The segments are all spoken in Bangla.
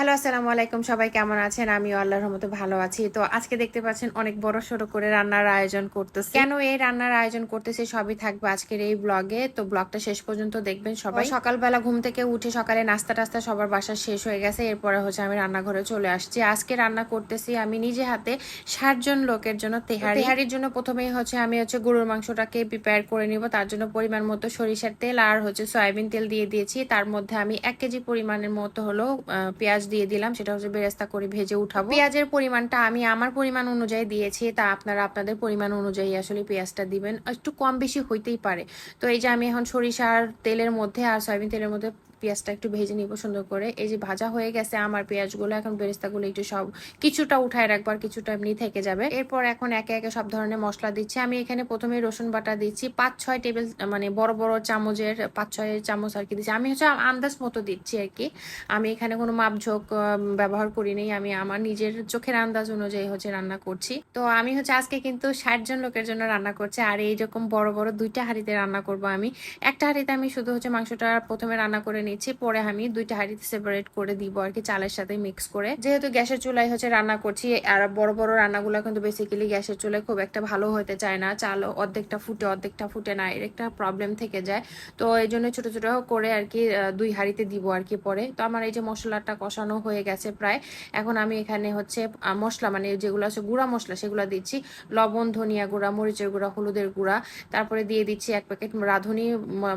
হ্যালো আসসালামু আলাইকুম। সবাই কেমন আছেন? আমিও আল্লাহর রহমতে ভালো আছি। তো আজকে দেখতে পাচ্ছেন অনেক বড় সড়ো করে রান্নার আয়োজন করতেছি। কেন এই রান্নার আয়োজন করতেছি সবই থাকবে আজকের এই ব্লগে। তো ব্লগটা শেষ পর্যন্ত দেখবেন সবাই। সকালবেলা ঘুম থেকে উঠে সকালে নাস্তা টাস্তা সবার বাসা শেষ হয়ে গেছে। এরপরে হচ্ছে আমি রান্নাঘরে চলে আসছি। আজকে রান্না করতেছি আমি নিজে হাতে ষাট জন লোকের জন্য তেহারি। তেহারির জন্য প্রথমেই হচ্ছে আমি হচ্ছে গরুর মাংসটাকে প্রিপেয়ার করে নিব। তার জন্য পরিমাণ মতো সরিষার তেল আর হচ্ছে সয়াবিন তেল দিয়ে দিয়েছি। তার মধ্যে আমি এক কেজি পরিমাণের মতো হলো পেঁয়াজ দিয়ে দিলাম সেটা হচ্ছে বেরেস্তা করে ভেজে উঠাবো। পেঁয়াজের পরিমাণটা আমি আমার পরিমাণ অনুযায়ী দিয়েছি তা আপনারা আপনাদের পরিমাণ অনুযায়ী আসলে পেঁয়াজটা দিবেন। একটু কম বেশি হইতেই পারে। তো এই যে আমি এখন সরিষার তেলের মধ্যে আর সয়াবিন তেলের মধ্যে পেঁয়াজটা একটু ভেজে নিব সুন্দর করে। এই যে ভাজা হয়ে গেছে আমার পেঁয়াজগুলো, এখন বেরেস্তাগুলো একটু সব কিছুটা উঠায় রাখব আর কিছুটা এমনি থেকে যাবে। এরপর এখন একে একে সব ধরনের মশলা দিচ্ছি। আমি এখানে প্রথমে রসুন বাটা দিচ্ছি। পাঁচ ছয় টেবিল মানে বড় বড় চামচের, পাঁচ ছয় চামচ আর কি দিচ্ছি। আমি হচ্ছে আন্দাজ মতো দিচ্ছি আর কি। আমি এখানে কোনো মাপঝোঁক ব্যবহার করি নাই। আমি আমার নিজের চোখের আন্দাজ অনুযায়ী হচ্ছে রান্না করছি। তো আমি হচ্ছে আজকে কিন্তু ষাট জন লোকের জন্য রান্না করছি। আর এইরকম বড় বড় দুইটা হাঁড়িতে রান্না করব আমি। একটা হাঁড়িতে আমি শুধু হচ্ছে মাংসটা প্রথমে রান্না করে নিচ্ছি, পরে আমি দুইটা হাঁড়িতে সেপারেট করে দিব আর কি চালের সাথে মিক্স করে। যেহেতু গ্যাসের চুলায় হচ্ছে রান্না করছি, আর বড় বড় রান্নাগুলো কিন্তু বেসিক্যালি গ্যাসের চুলায় খুব একটা ভালো হতে চায় না। চাল অর্ধেকটা ফুটে অর্ধেকটা ফুটে না, এর একটা প্রবলেম থেকে যায়। তো এই জন্য ছোট ছোট করে আর কি দুই হাঁড়িতে দিব আর কি পরে। তো আমার এই যে মশলাটা কষানো হয়ে গেছে প্রায়, এখন আমি এখানে হচ্ছে মশলা মানে যেগুলো আছে গুঁড়া মশলা সেগুলো দিচ্ছি। লবণ, ধনিয়া গুঁড়া, মরিচের গুঁড়া, হলুদের গুঁড়া, তারপরে দিয়ে দিচ্ছি এক প্যাকেট রাঁধুনি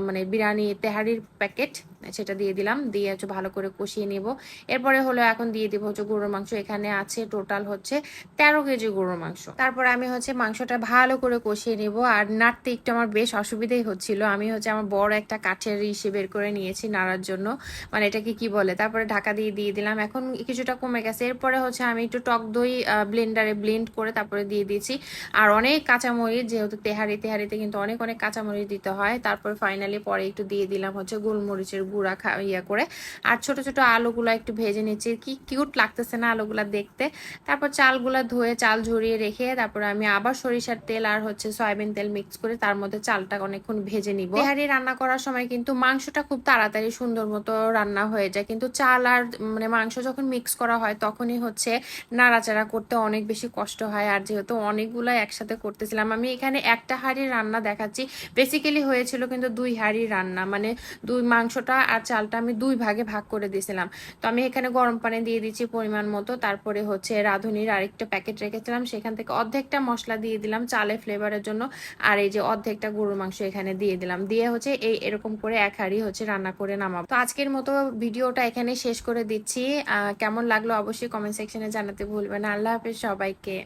মানে বিরিয়ানি তেহারির প্যাকেট সেটা দিয়ে দিলাম। দিয়ে হচ্ছে ভালো করে কষিয়ে নেব। এরপরে হলো এখন দিয়ে দিব হচ্ছে গরুর মাংস। এখানে আছে টোটাল হচ্ছে তেরো কেজি গরুর মাংস। তারপর আমি হচ্ছে মাংসটা ভালো করে কষিয়ে নেব। আর নাড়তে একটু আমার বেশ অসুবিধাই হচ্ছিল। আমি হচ্ছে আমার বড় একটা কাঠের ইসে বের করে নিয়েছি নাড়ার জন্য। মানে এটাকে কি বলে? তারপরে ঢাকা দিয়ে দিয়ে দিলাম। এখন কিছুটা কমে গেছে। এরপরে হচ্ছে আমি একটু টক দই ব্লেন্ডারে ব্লেন্ড করে তারপরে দিয়ে দিয়েছি। আর অনেক কাঁচামরিচ, যেহেতু তেহারি, তেহারিতে কিন্তু অনেক অনেক কাঁচামরিচ দিতে হয়। তারপর ফাইনালি পরে একটু দিয়ে দিলাম হচ্ছে গোলমরিচের গুঁড়া খা, ইয়া করে। আর ছোট ছোট আলুগুলো একটু ভেজে নিচ্ছি। কি কিউট লাগতেছে না আলুগুলা দেখতে। তারপর চালগুলা ধুয়ে চাল ঝরিয়ে রেখে তারপর আমি আবার সরিষার তেল আর হচ্ছে সয়াবিন তেল মিক্স করে তার মধ্যে চালটা অনেকক্ষণ ভেজে নিব। তেহারি রান্না করার সময় কিন্তু মাংসটা খুব তাড়াতাড়ি সুন্দর মতো রান্না হয়ে যায়। কিন্তু চাল আর মানে মাংস যখন মিক্স করা হয় তখনই হচ্ছে নাড়াচাড়া করতে অনেক বেশি কষ্ট হয়। আর যেহেতু অনেকগুলো একসাথে করতেছিলাম, আমি এখানে একটা হাঁড়ির রান্না দেখাচ্ছি। বেসিক্যালি হয়েছিল কিন্তু দুই হাঁড়ির রান্না। মানে দুই মাংসটা আর চালটা আমি দুই ভাগে ভাগ করে দিয়েছিলাম। তো আমি এখানে গরম পানি দিয়ে দিচ্ছি পরিমাণ মতো। তারপরে হচ্ছে রাঁধুনির আরেকটা প্যাকেট রেখেছিলাম। সেখান থেকে অর্ধেকটা মশলা দিয়ে দিলাম চালে ফ্লেভারের জন্য। আর এই যে অর্ধেকটা গরুর মাংস এখানে দিয়ে দিলাম। দিয়ে হচ্ছে এই এরকম করে এক হাঁড়ি হচ্ছে রান্না করে নামাবো। তো আজকের মতো ভিডিওটা এখানে শেষ করে দিচ্ছি। কেমন লাগল অবশ্যই কমেন্ট সেকশনে জানাতে ভুলবেন আল্লাহ হাফেজ সবাইকে।